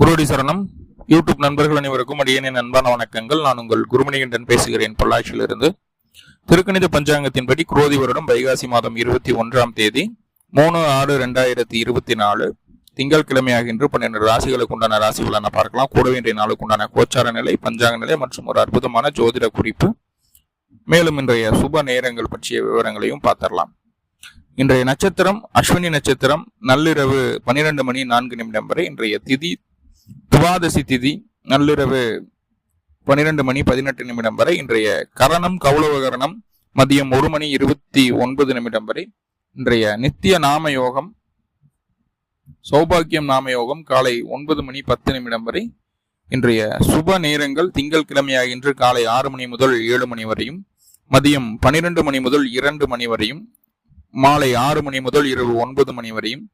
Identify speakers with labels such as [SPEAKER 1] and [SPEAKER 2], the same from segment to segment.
[SPEAKER 1] குருடி சரணம். யூடியூப் நண்பர்கள் அனைவருக்கும் அடியேனின் அன்பான வணக்கங்கள். நான் உங்கள் குருமணிகண்டன் பேசுகிறேன் பொள்ளாச்சியிலிருந்து. திருக்கணித பஞ்சாங்கத்தின்படி குரோதி வருடம் வைகாசி மாதம் இருபத்தி ஒன்றாம் தேதி மூணு ஆறு ரெண்டாயிரத்தி இருபத்தி நாலு. திங்கட்கிழமையாகின்ற பன்னெண்டு ராசிகளுக்கு உண்டான ராசி பலனை பார்க்கலாம். கூடவே இன்றைய நாளுக்கு உண்டான கோச்சார நிலை பஞ்சாங்க நிலை மற்றும் ஒரு அற்புதமான ஜோதிட குறிப்பு. மேலும் இன்றைய சுப நேரங்கள் பற்றிய விவரங்களையும் பார்த்தரலாம் இன்றைய நட்சத்திரம் அஸ்வினி நட்சத்திரம் நள்ளிரவு பன்னிரண்டு மணி நான்கு நிமிடம் வரை இன்றைய திதி துவாதசி திதி நள்ளிரவு பன்னிரண்டு மணி பதினெட்டு நிமிடம் வரை இன்றைய கரணம் கௌளவகரணம் மதியம் ஒரு மணி இருபத்தி ஒன்பது நிமிடம் வரை இன்றைய நித்திய நாம யோகம் சௌபாக்கியம் நாம யோகம் காலை ஒன்பது மணி பத்து நிமிடம் வரை இன்றைய சுப நேரங்கள் திங்கள் திங்கட்கிழமையாகின்ற காலை ஆறு மணி முதல் ஏழு மணி வரையும் மதியம் பனிரெண்டு மணி முதல் இரண்டு மணி வரையும் மாலை ஆறு மணி முதல் இரவு ஒன்பது மணி வரையும்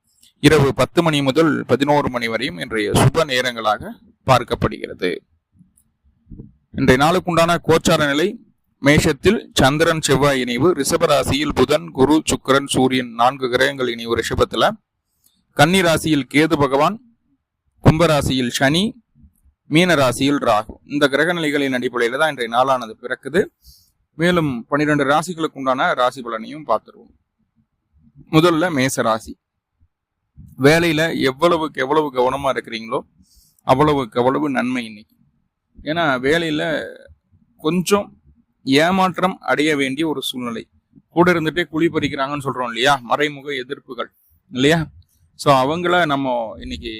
[SPEAKER 1] இரவு பத்து மணி முதல் பதினோரு மணி வரையும் இன்றைய சுப நேரங்களாக பார்க்கப்படுகிறது. இன்றைய நாளுக்குண்டான கோச்சார நிலை மேஷத்தில் சந்திரன் செவ்வாய் இணைவு ரிஷபராசியில் புதன் குரு சுக்கரன் சூரியன் நான்கு கிரகங்கள் இணைவு ரிஷபத்தில். கன்னி ராசியில் கேது பகவான் கும்பராசியில் சனி மீன ராசியில் ராகு. இந்த கிரக நிலைகளின் அடிப்படையில் தான் இன்றைய நாளானது பிறக்குது. மேலும் பன்னிரெண்டு ராசிகளுக்கு உண்டான ராசி பலனையும் பார்த்துருவோம். முதல்ல மேச ராசி. வேலையில் எவ்வளவுக்கு எவ்வளவு கவனமாக இருக்கிறீங்களோ அவ்வளவுக்கு அவ்வளவு நன்மை இன்னைக்கு. ஏன்னா வேலையில் கொஞ்சம் ஏமாற்றம் அடைய வேண்டிய ஒரு சூழ்நிலை. கூட இருந்துகிட்டே குழி பறிக்கிறாங்கன்னு சொல்கிறோம் இல்லையா? மறைமுக எதிர்ப்புகள் இல்லையா? ஸோ அவங்கள நம்ம இன்னைக்கு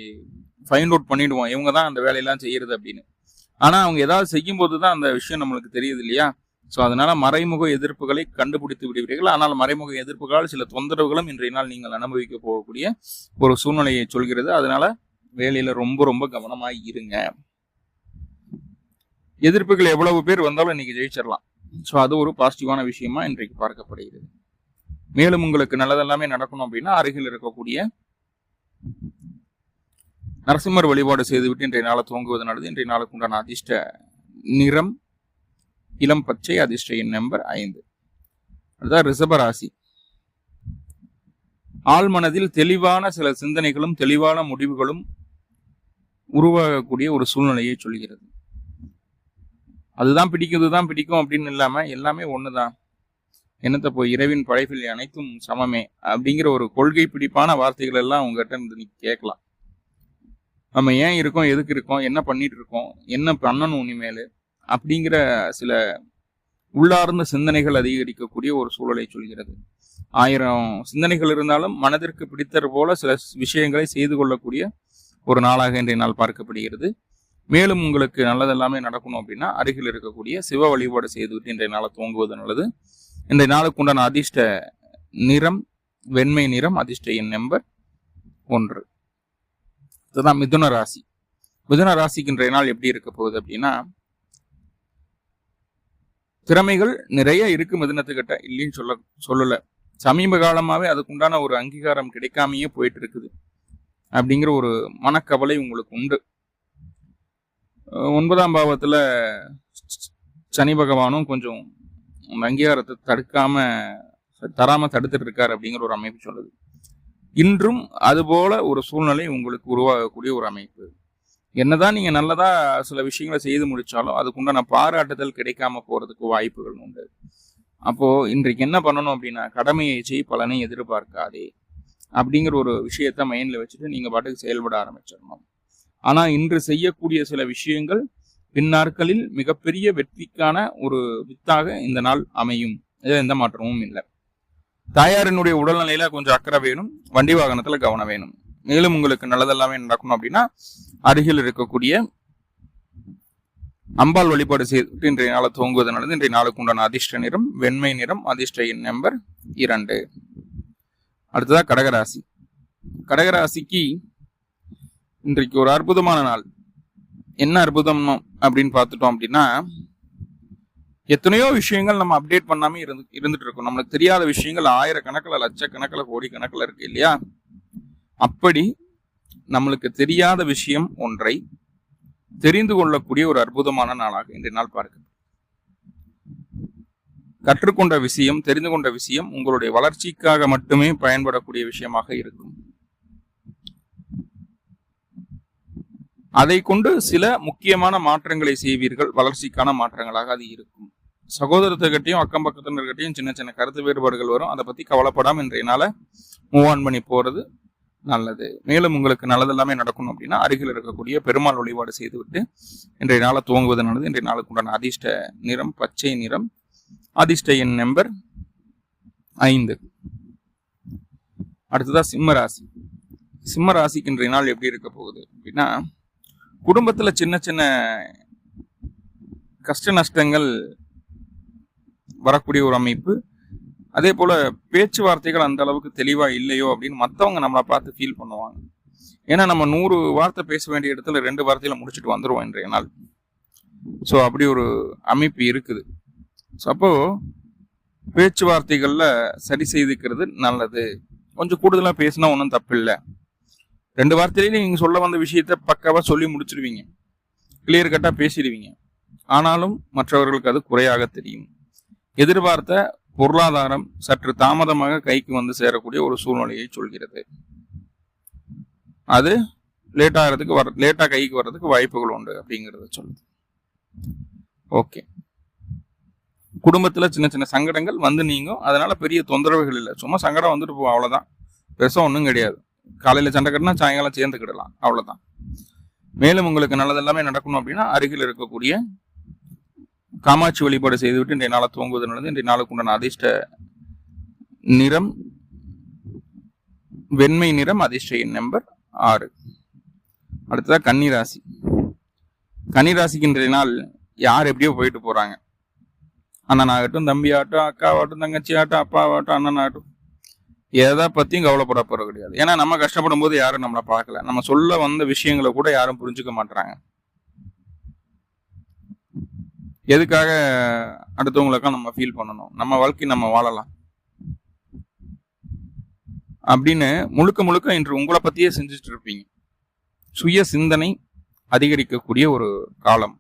[SPEAKER 1] ஃபைண்ட் அவுட் பண்ணிடுவோம். இவங்க தான் அந்த வேலையெல்லாம் செய்யறது அப்படின்னு. ஆனால் அவங்க ஏதாவது செய்யும் போது தான் அந்த விஷயம் நம்மளுக்கு தெரியுது இல்லையா? ஸோ அதனால் மறைமுக எதிர்ப்புகளை கண்டுபிடித்து விடுவீர்கள் ஆனால் மறைமுக எதிர்ப்புகளால் சில தொந்தரவுகளும் இன்றைய நாள் நீங்கள் அனுபவிக்க போகக்கூடிய ஒரு சூழ்நிலையை சொல்கிறது. அதனால் வேலையில் ரொம்ப ரொம்ப கவனமாக இருங்க. எதிர்ப்புகள் எவ்வளவு பேர் வந்தாலும் இன்னைக்கு ஜெயிச்சிடலாம் ஸோ அது ஒரு பாசிட்டிவான விஷயமா இன்றைக்கு பார்க்கப்படுகிறது. மேலும் உங்களுக்கு நல்லதெல்லாமே நடக்கணும் அப்படின்னா அருகில் இருக்கக்கூடிய நரசிம்மர் வழிபாடு செய்துவிட்டு இன்றைய நாளை துவங்குவது இன்றைய நாளுக்கு உண்டான அதிர்ஷ்ட நிறம் இளம் பச்சை அதிர்ஷ்ட எண் நம்பர் ஐந்து அதுதான் ரிஷபராசி ஆள் மனதில் தெளிவான சில சிந்தனைகளும் தெளிவான முடிவுகளும் உருவாகக்கூடிய ஒரு சூழ்நிலையை சொல்கிறது. அதுதான் பிடிக்கும் இதுதான் பிடிக்கும் அப்படின்னு இல்லாம எல்லாமே ஒண்ணுதான். என்னத்தை போய் இரவின் படைப்பில் அனைத்தும் சமமே அப்படிங்கிற ஒரு கொள்கை பிடிப்பான வார்த்தைகள் எல்லாம் உங்ககிட்ட இருந்து நீ கேட்கலாம். நம்ம ஏன் இருக்கோம் எதுக்கு இருக்கோம் என்ன பண்ணிட்டு இருக்கோம் என்ன பண்ணணும் இனிமேல்? அப்படிங்கிற சில உள்ளார்ந்த சிந்தனைகள் அதிகரிக்கக்கூடிய ஒரு சூழலை சொல்கிறது. ஆயிரம் சிந்தனைகள் இருந்தாலும் மனதிற்கு பிடித்தது போல சில விஷயங்களை செய்து கொள்ளக்கூடிய ஒரு நாளாக இன்றைய நாள் பார்க்கப்படுகிறது. மேலும் உங்களுக்கு நல்லதெல்லாமே நடக்கணும் அப்படின்னா அருகில் இருக்கக்கூடிய சிவ வழிபாடு செய்துவிட்டு இன்றைய நாளை துவங்குவது நல்லது. இன்றைய நாளுக்கு உண்டான அதிர்ஷ்ட நிறம் வெண்மை நிறம் அதிர்ஷ்ட எண் நம்பர் ஒன்று. இதுதான் மிதுன ராசி. மிதுன ராசிக்கு இன்றைய நாள் எப்படி இருக்க போகுது அப்படின்னா திறமைகள் நிறைய இருக்கு மதினத்துக்கிட்ட. இல்லைன்னு சொல்ல சொல்லல. சமீப காலமாகவே அதுக்குண்டான ஒரு அங்கீகாரம் கிடைக்காமையே போயிட்டு இருக்குது அப்படிங்கிற ஒரு மனக்கவலை உங்களுக்கு உண்டு. ஒன்பதாம் பாவத்தில் சனி பகவானும் கொஞ்சம் அந்த அங்கீகாரத்தை தடுக்காம தராம தடுத்துட்டு இருக்காரு அப்படிங்கிற ஒரு அமைப்பு சொல்லுது. இன்றும் அதுபோல ஒரு சூழ்நிலை உங்களுக்கு உருவாகக்கூடிய ஒரு அமைப்பு. என்னதான் நீங்க நல்லதா சில விஷயங்களை செய்து முடிச்சாலும் அதுக்குண்டான பாராட்டுதல் கிடைக்காம போறதுக்கு வாய்ப்புகள் உண்டு. அப்போ இன்றைக்கு என்ன பண்ணணும் அப்படின்னா கடமையை செய் பலனை எதிர்பார்க்காதே அப்படிங்கிற ஒரு விஷயத்த மைண்ட்ல வச்சுட்டு நீங்க பாட்டுக்கு செயல்பட ஆரம்பிச்சிடணும். ஆனா இன்று செய்யக்கூடிய சில விஷயங்கள் பின்னாட்களில் மிகப்பெரிய வெற்றிக்கான ஒரு வித்தாக இந்த நாள் அமையும். இதில் எந்த மாற்றமும் இல்லை. தாயாரினுடைய உடல்நிலையில கொஞ்சம் அக்கறை வேணும் வண்டி வாகனத்துல கவனம் வேணும். மேலும் உங்களுக்கு நல்லதெல்லாமே நடக்கணும் அப்படின்னா அருகில் இருக்கக்கூடிய அம்பாள் வழிபாடு செய்து இன்றைய நாளை துவங்குவது நல்லது. இன்றைய நாளுக்கு உண்டான அதிர்ஷ்ட நிறம் வெண்மை நிறம் அதிர்ஷ்ட எண் நம்பர் இரண்டு. அடுத்ததா கடகராசி. கடகராசிக்கு இன்றைக்கு ஒரு அற்புதமான நாள். என்ன அற்புதம் அப்படின்னு பார்த்துட்டோம் அப்படின்னா எத்தனையோ விஷயங்கள் நம்ம அப்டேட் பண்ணாம இருந்து இருந்துட்டு இருக்கோம். நம்மளுக்கு தெரியாத விஷயங்கள் ஆயிரக்கணக்கில் லட்சக்கணக்கில் கோடி கணக்கில் இருக்கு இல்லையா? அப்படி நம்மளுக்கு தெரியாத விஷயம் ஒன்றை தெரிந்து கொள்ளக்கூடிய ஒரு அற்புதமான நாளாக இன்றைய நாள் பார்க்க கற்றுக்கொண்ட விஷயம் தெரிந்து கொண்ட விஷயம் உங்களுடைய வளர்ச்சிக்காக மட்டுமே பயன்படக்கூடிய விஷயமாக இருக்கும். அதை கொண்டு சில முக்கியமான மாற்றங்களை செய்வீர்கள் வளர்ச்சிக்கான மாற்றங்களாக அது இருக்கும். சகோதரத்துக்கிட்டையும் அக்கம் பக்கத்தினர்கிட்டையும் சின்ன சின்ன கருத்து வேறுபாடுகள் வரும். அதை பத்தி கவலைப்படாமல் இன்றைய நாளை மூவ் ஆன் பண்ணி போறது நல்லது. மேலும் உங்களுக்கு நல்லது எல்லாமே நடக்கணும் அப்படின்னா அருகில் இருக்கக்கூடிய பெருமாள் வழிபாடு செய்துவிட்டு இன்றைய நாளை துவங்குவது நல்லது. இன்றைய நாளுக்கு உண்டான அதிர்ஷ்ட நிறம் பச்சை நிறம் அதிர்ஷ்ட எண் நம்பர் ஐந்து. அடுத்ததாக சிம்ம ராசி. சிம்ம ராசிக்கு இன்றைய நாள் எப்படி இருக்க போகுது அப்படின்னா குடும்பத்தில் சின்ன சின்ன கஷ்ட நஷ்டங்கள் வரக்கூடிய ஒரு அமைப்பு. அதே போல் பேச்சுவார்த்தைகள் அந்த அளவுக்கு தெளிவாக இல்லையோ அப்படின்னு மற்றவங்க நம்மளை பார்த்து ஃபீல் பண்ணுவாங்க. ஏன்னா நம்ம நூறு வார்த்தை பேச வேண்டிய இடத்துல ரெண்டு வார்த்தையில முடிச்சுட்டு வந்துடுவோம் இன்றைய நாள். ஸோ அப்படி ஒரு அமைப்பு இருக்குது. ஸோ அப்போ பேச்சுவார்த்தைகளில் சரி செய்துக்கிறது நல்லது. கொஞ்சம் கூடுதலாக பேசினா ஒன்றும் தப்பு இல்லை ரெண்டு வார்த்தையிலையும் நீங்கள் சொல்ல வந்த விஷயத்த பக்காவாக சொல்லி முடிச்சிருவீங்க. கிளியர் கட்டாக பேசிடுவீங்க. ஆனாலும் மற்றவர்களுக்கு அது குறையாக தெரியும். எதிர்பார்த்த பொருளாதாரம் சற்று தாமதமாக கைக்கு வந்து சேரக்கூடிய ஒரு சூழ்நிலையை சொல்கிறது. அது லேட் ஆகிறதுக்கு வர லேட்டா கைக்கு வர்றதுக்கு வாய்ப்புகள் உண்டு அப்படிங்கறத சொல்லுது. ஓகே. குடும்பத்துல சின்ன சின்ன சங்கடங்கள் வந்து நீங்கும். அதனால பெரிய தொந்தரவுகள் இல்லை. சும்மா சங்கடம் வந்துட்டு போகும். அவ்வளவுதான். பெருசா ஒன்றும் கிடையாது. காலையில சண்டை கட்டினா சாயங்காலம் சேர்ந்துக்கிடலாம். அவ்வளவுதான். மேலும் உங்களுக்கு நல்லது எல்லாமே நடக்கணும் அப்படின்னா அருகில் இருக்கக்கூடிய காமாட்சி வழிபாடு செய்துவிட்டு இன்றைய நாளை துவங்குவது நல்லது இன்றைய நாளுக்கு உண்டான அதிர்ஷ்ட நிறம் வெண்மை நிறம் அதிர்ஷ்ட எண் நம்பர் ஆறு. அடுத்ததாக கன்னிராசி. கன்னிராசிக்கு இன்றைய நாள் யார் எப்படியோ போயிட்டு போகிறாங்க அண்ணன் ஆகட்டும் தம்பி ஆகட்டும் அக்காவாகட்டும் தங்கச்சி ஆகட்டும் அப்பாவாகட்டும் அண்ணன் ஆகட்டும் எதை பற்றியும் கவலைப்பட போகிற கிடையாது. ஏன்னா நம்ம கஷ்டப்படும் போது யாரும் நம்மளை பார்க்கல. நம்ம சொல்ல வந்த விஷயங்களை கூட யாரும் புரிஞ்சுக்க மாட்டாங்க எதுக்காக அடுத்தவங்களுக்காக நம்ம ஃபீல் பண்ணணும்? நம்ம வாழ்க்கை நம்ம வாழலாம். அப்படின்னு முழுக்க முழுக்க இன்று உங்களை பத்தியே செஞ்சுட்டு இருப்பீங்க. சுய சிந்தனை அதிகரிக்கக்கூடிய ஒரு காலம்.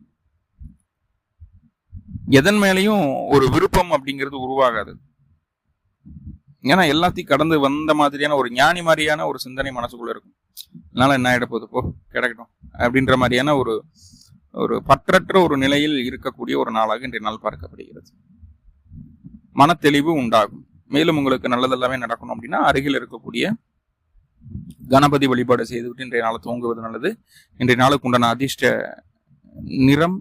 [SPEAKER 1] எதன் மேலேயும் ஒரு விருப்பம் அப்படிங்கிறது உருவாகாது. ஏன்னா எல்லாத்தையும் கடந்து வந்த மாதிரியான ஒரு ஞானி மாதிரியான ஒரு சிந்தனை மனசுக்குள்ள இருக்கும். அதனால என்ன ஆயிட போகுது? போ கிடைக்கட்டும். அப்படின்ற மாதிரியான ஒரு ஒரு பற்றற்ற ஒரு நிலையில் இருக்கக்கூடிய ஒரு நாளாக இன்றைய நாள் பார்க்கப்படுகிறது. மனத்தெளிவு உண்டாகும். மேலும் உங்களுக்கு நல்லதெல்லாமே நடக்கணும் அப்படின்னா அருகில் இருக்கக்கூடிய கணபதி வழிபாடு செய்துவிட்டு இன்றைய நாளை தூங்குவது நல்லது. இன்றைய நாளுக்கு உண்டான அதிர்ஷ்ட நிறம்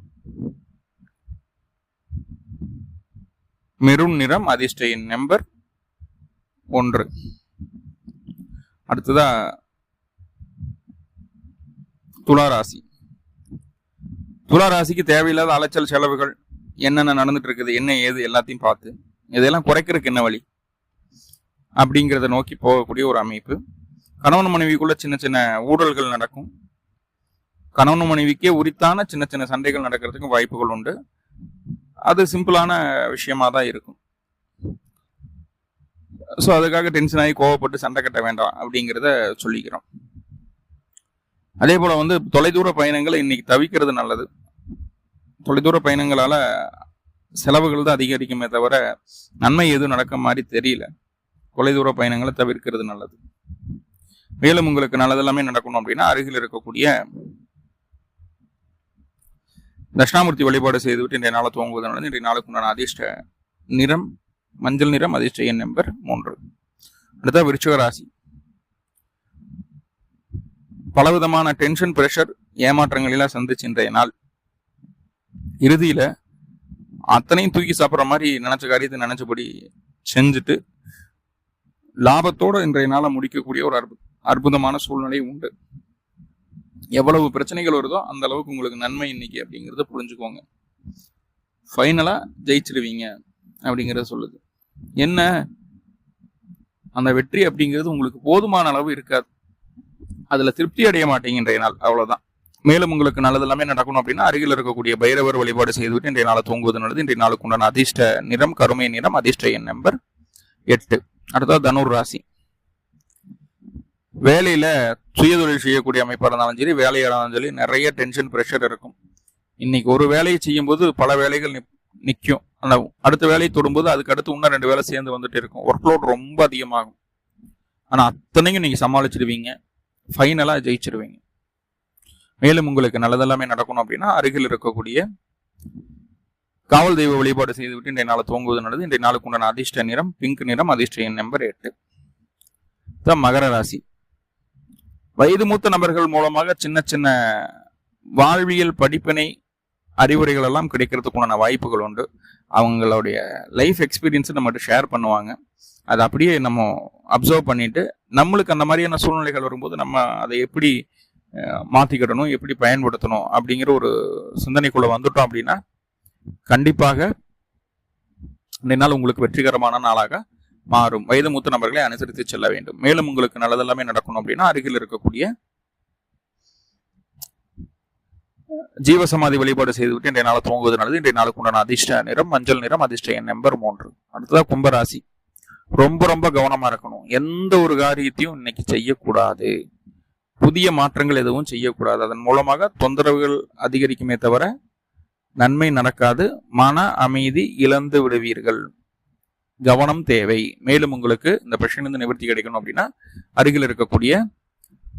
[SPEAKER 1] மெரூன் நிறம் அதிர்ஷ்ட நம்பர் ஒன்று. அடுத்ததா துளாராசி துளாராசிக்கு தேவையில்லாத அலைச்சல் செலவுகள் என்னென்ன நடந்துட்டு இருக்குது என்ன ஏது எல்லாத்தையும் பார்த்து இதெல்லாம் குறைக்கிறதுக்கு என்ன வழி? அப்படிங்கிறத நோக்கி போகக்கூடிய ஒரு அமைப்பு. கணவன் மனைவிக்குள்ள சின்ன சின்ன ஊழல்கள் நடக்கும். கணவன் மனைவிக்கே உரித்தான சின்ன சின்ன சண்டைகள் நடக்கிறதுக்கு வாய்ப்புகள் உண்டு. அது சிம்பிளான விஷயமா தான் இருக்கும். ஸோ அதுக்காக டென்ஷன் ஆகி கோவப்பட்டு சண்டை கட்ட வேண்டாம் அப்படிங்கிறத சொல்லிக்கிறோம். அதே போல் வந்து தொலைதூர பயணங்களை இன்னைக்கு தவிக்கிறது நல்லது. தொலைதூர பயணங்களால் செலவுகள் தான் அதிகரிக்குமே தவிர நன்மை எதுவும் நடக்க மாதிரி தெரியல. தொலைதூர பயணங்களை தவிர்க்கிறது நல்லது. மேலும் உங்களுக்கு நல்லதெல்லாமே நடக்கணும் அப்படின்னா அருகில் இருக்கக்கூடிய தட்சிணாமூர்த்தி வழிபாடு செய்துவிட்டு இன்றைய நாளை துவங்குவது நல்லது இன்றைய நாளுக்கு உண்டான அதிர்ஷ்ட நிறம் மஞ்சள் நிறம் அதிர்ஷ்ட எண் நம்பர் மூன்று. அடுத்த விருச்சக ராசி. பலவிதமான டென்ஷன் ப்ரெஷர் ஏமாற்றங்களெல்லாம் சந்திச்சு இன்றைய நாள். இறுதியில அத்தனையும் தூக்கி சாப்பிட்ற மாதிரி நினச்ச காரியத்தை நினச்சபடி செஞ்சுட்டு லாபத்தோட இன்றைய நாளை முடிக்கக்கூடிய ஒரு அற்பு அற்புதமான சூழ்நிலை உண்டு. எவ்வளவு பிரச்சனைகள் வருதோ அந்த அளவுக்கு உங்களுக்கு நன்மை இன்னைக்கு அப்படிங்கிறத புரிஞ்சுக்கோங்க. ஃபைனலாக ஜெயிச்சிருவீங்க அப்படிங்கிறத சொல்லுது. என்ன? அந்த வெற்றி அப்படிங்கிறது உங்களுக்கு போதுமான அளவு இருக்காது. அதுல திருப்தி அடைய மாட்டீங்க இன்றைய நாள். அவ்வளவுதான். மேலும் உங்களுக்கு நல்லது எல்லாமே நடக்கணும் அப்படின்னா அருகில் இருக்கக்கூடிய பைரவர் வழிபாடு செய்துவிட்டு இன்றைய நாளை தூங்குவது நல்லது. இன்றைய நாளுக்கு உண்டான அதிர்ஷ்ட நிறம் கருமை நிறம் அதிர்ஷ்ட எண் நம்பர் எட்டு. அடுத்தது தனுர் ராசி. வேலையில சுயதொழில் செய்யக்கூடிய அமைப்பாக இருந்தாலும் சரி வேலையாக இருந்தாலும் சரி நிறைய டென்ஷன் ப்ரெஷர் இருக்கும். இன்னைக்கு ஒரு வேலையை செய்யும்போது பல வேலைகள் நிற்கும் அந்த அடுத்த வேலையை தொடும்போது அதுக்கு அடுத்து இன்னும் ரெண்டு வேலை சேர்ந்து வந்துட்டு இருக்கும். ஒர்க் லோட் ரொம்ப அதிகமாகும். ஆனால் அத்தனையும் நீங்கள் சமாளிச்சிடுவீங்க ஃபைனலாக ஜெயிச்சிருவீங்க. மேலும் உங்களுக்கு நல்லதெல்லாமே நடக்கணும் அப்படின்னா அருகில் இருக்கக்கூடிய காவல் தெய்வ வழிபாடு செய்துவிட்டு இன்றைய நாளை துவங்குவது நல்லது. இன்றைய நாளுக்கு உண்டான அதிர்ஷ்ட நிறம் பிங்க் நிறம் அதிர்ஷ்ட எண் நம்பர் எட்டு. தான் மகர ராசி. வயது மூத்த நபர்கள் மூலமாக சின்ன சின்ன வாழ்வியல் படிப்பினை அறிவுரைகள் எல்லாம் கிடைக்கிறதுக்குண்டான வாய்ப்புகள் உண்டு. அவங்களுடைய லைஃப் எக்ஸ்பீரியன்ஸை நம்மகிட்ட ஷேர் பண்ணுவாங்க. அதை அப்படியே நம்ம அப்சர்வ் பண்ணிட்டு நம்மளுக்கு அந்த மாதிரியான சூழ்நிலைகள் வரும்போது நம்ம அதை எப்படி மாற்றிக்கிடணும் எப்படி பயன்படுத்தணும் அப்படிங்கிற ஒரு சிந்தனைக்குள்ள வந்துட்டோம் அப்படின்னா கண்டிப்பாக இந்த நாள் உங்களுக்கு வெற்றிகரமான நாளாக மாறும். வயது மூத்த நபர்களை அனுசரித்து செல்ல வேண்டும். மேலும் உங்களுக்கு நல்லதெல்லாமே நடக்கணும் அப்படின்னா அருகில் இருக்கக்கூடிய ஜீவசமாதி வழிபாடு செய்துவிட்டு இன்றைய நாள் துவங்குவது நல்லது. இன்றைய நாளுக்கு உண்டான அதிர்ஷ்ட நிறம் மஞ்சள் நிறம் அதிர்ஷ்ட எண் நம்பர் மூன்று. அடுத்ததாக கும்பராசி. ரொம்ப ரொம்ப கவனமா இருக்கணும். எந்த ஒரு காரியத்தையும் இன்னைக்கு செய்யக்கூடாது. புதிய மாற்றங்கள் எதுவும் செய்யக்கூடாது. அதன் மூலமாக தொந்தரவுகள் அதிகரிக்குமே தவிர நன்மை நடக்காது. மன அமைதி இழந்து விடுவீர்கள். கவனம் தேவை. மேலும் உங்களுக்கு இந்த பிரச்சனையிலிருந்து நிவர்த்தி கிடைக்கணும் அப்படின்னா அருகில் இருக்கக்கூடிய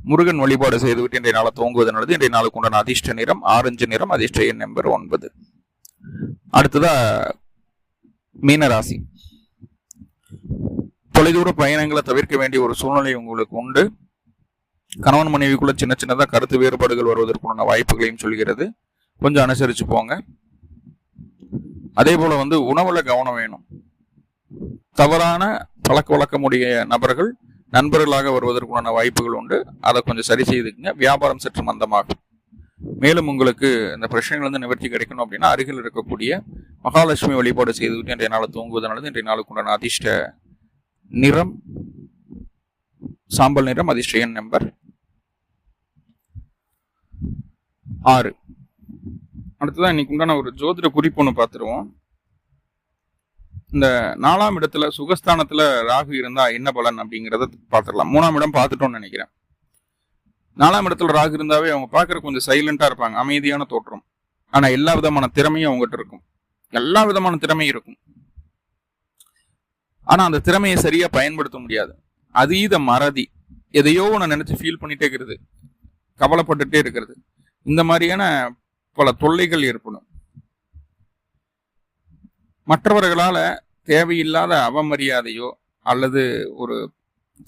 [SPEAKER 1] முருகன் வழிபாடு செய்துவிட்டு இன்றைய நாளை துவங்குவது நல்லது. இன்றைய நாளுக்கு உண்டான அதிர்ஷ்ட நிறம் ஆரஞ்சு நிறம் அதிர்ஷ்ட எண் நம்பர் ஒன்பது. அடுத்ததா மீனராசி. தொலைதூர பயணங்களை தவிர்க்க வேண்டிய ஒரு சூழ்நிலை உங்களுக்கு உண்டு. கணவன் மனைவிக்குள்ள சின்ன சின்னதாக கருத்து வேறுபாடுகள் வருவதற்குண்டான வாய்ப்புகளையும் சொல்கிறது. கொஞ்சம் அனுசரித்து போங்க. அதே போல் வந்து உணவில் கவனம் வேணும். தவறான பழக்க வழக்கமுடைய நபர்கள் நண்பர்களாக வருவதற்குண்டான வாய்ப்புகள் உண்டு. அதை கொஞ்சம் சரி செய்துக்குங்க. வியாபாரம் சற்று மந்தமாகும். மேலும் உங்களுக்கு இந்த பிரச்சனைகள் நிவர்த்தி கிடைக்கணும் அப்படின்னா அருகில் இருக்கக்கூடிய மகாலட்சுமி வழிபாடு செய்துவிட்டு இன்றைய நாள் தூங்குவதனால இன்றைய நாளுக்குண்டான அதிர்ஷ்ட நிறம் சாம்பல் நிறம் அதிர்ஷ்ட நம்பர் ஆறு. அடுத்ததான் இன்னைக்கு உண்டான ஒரு ஜோதிட குறிப்பு ஒன்று பார்த்துருவோம் இந்த நாலாம் இடத்துல சுகஸ்தானத்துல ராகு இருந்தா என்ன பலன் அப்படிங்கிறத பார்த்துடலாம் மூணாம் இடம் பார்த்துட்டோம்னு நினைக்கிறேன். நாலாம் இடத்துல ராகு இருந்தாவே அவங்க பார்க்கற கொஞ்சம் சைலண்டா இருப்பாங்க. அமைதியான தோற்றம். ஆனா எல்லா விதமான திறமையும் அவங்ககிட்ட இருக்கும். எல்லா விதமான திறமையும் இருக்கும். ஆனால் அந்த திறமையை சரியாக பயன்படுத்த முடியாது. அதீத மறதி. எதையோ ஒன்று நினச்சி ஃபீல் பண்ணிகிட்டே இருக்கிறது கவலைப்பட்டுட்டே இருக்கிறது. இந்த மாதிரியான பல தொல்லைகள் ஏற்படும். மற்றவர்களால் தேவையில்லாத அவமரியாதையோ அல்லது ஒரு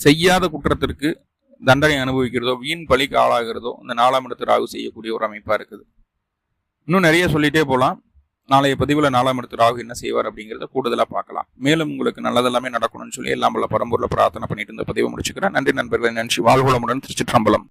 [SPEAKER 1] செய்யாத குற்றத்திற்கு தண்டனை அனுபவிக்கிறதோ வீண் பலிக்கு ஆளாகிறதோ இந்த நாலாம் இடத்து ராகு செய்யக்கூடிய ஒரு அமைப்பாக இருக்குது. இன்னும் நிறைய சொல்லிகிட்டே போகலாம் நாளைய பதிவில் நாலாம் இடத்து ராகு என்ன செய்வார் அப்படிங்கிறத கூடுதலாக பார்க்கலாம். மேலும் உங்களுக்கு நல்லதெல்லாமே நடக்கணும்னு சொல்லி எல்லாம் வல்ல பரம்பூரில் பிரார்த்தனை பண்ணிட்டு இந்த பதிவை முடிச்சுக்கிறேன். நன்றி நண்பர்களை நன்றி. வாழ்வுளமுடன் திருச்சிற்றம்பலம்.